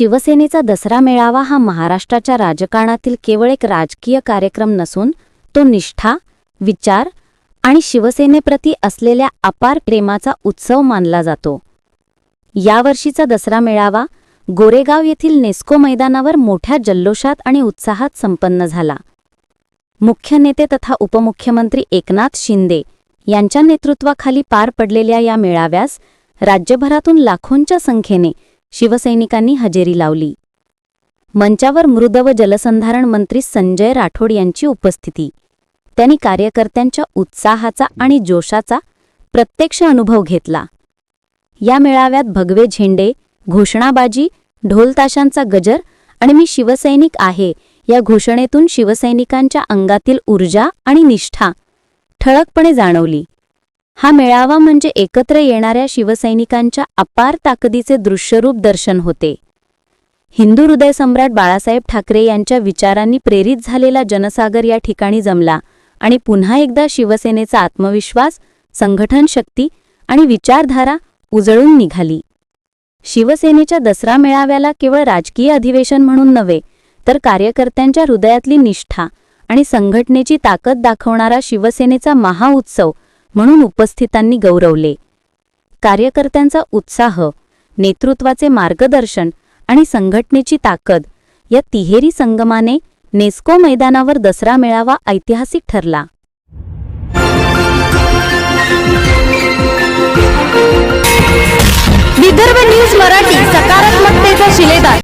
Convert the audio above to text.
शिवसेनेचा दसरा मेळावा हा महाराष्ट्राच्या राजकारणातील केवळ एक राजकीय कार्यक्रम नसून तो निष्ठा विचार आणि शिवसेनेप्रती असलेल्या अपार प्रेमाचा उत्सव मानला जातो. यावर्षीचा दसरा मेळावा गोरेगाव येथील नेस्को मैदानावर मोठ्या जल्लोषात आणि उत्साहात संपन्न झाला. मुख्य नेते तथा उपमुख्यमंत्री एकनाथ शिंदे यांच्या नेतृत्वाखाली पार पडलेल्या या मेळाव्यास राज्यभरातून लाखोंच्या संख्येने शिवसैनिकांनी हजेरी लावली. मंचावर मृद व जलसंधारण मंत्री संजय राठोड यांची उपस्थिती. त्यांनी कार्यकर्त्यांच्या उत्साहाचा आणि जोशाचा प्रत्यक्ष अनुभव घेतला. या मेळाव्यात भगवे झेंडे घोषणाबाजी ढोलताशांचा गजर आणि मी शिवसैनिक आहे या घोषणेतून शिवसैनिकांच्या अंगातील ऊर्जा आणि निष्ठा ठळकपणे जाणवली. हा मेळावा म्हणजे एकत्र येणाऱ्या शिवसैनिकांच्या अपार ताकदीचे दृश्यरूप दर्शन होते. हिंदू हृदय सम्राट बाळासाहेब ठाकरे यांच्या विचारांनी प्रेरित झालेला जनसागर या ठिकाणी जमला आणि पुन्हा एकदा शिवसेनेचा आत्मविश्वास संघटन शक्ती आणि विचारधारा उजळून निघाली. शिवसेनेच्या दसरा मेळाव्याला केवळ राजकीय अधिवेशन म्हणून नव्हे तर कार्यकर्त्यांच्या हृदयातली निष्ठा आणि संघटनेची ताकद दाखवणारा शिवसेनेचा महाउत्सव म्हणून उपस्थितांनी गौरवले. कार्यकर्त्यांचा उत्साह नेतृत्वाचे मार्गदर्शन आणि संघटनेची ताकद या तिहेरी संगमाने नेस्को मैदानावर दसरा मेळावा ऐतिहासिक ठरला. विदर्भ न्यूज मराठी सकारात्मकतेचा शिलेदार.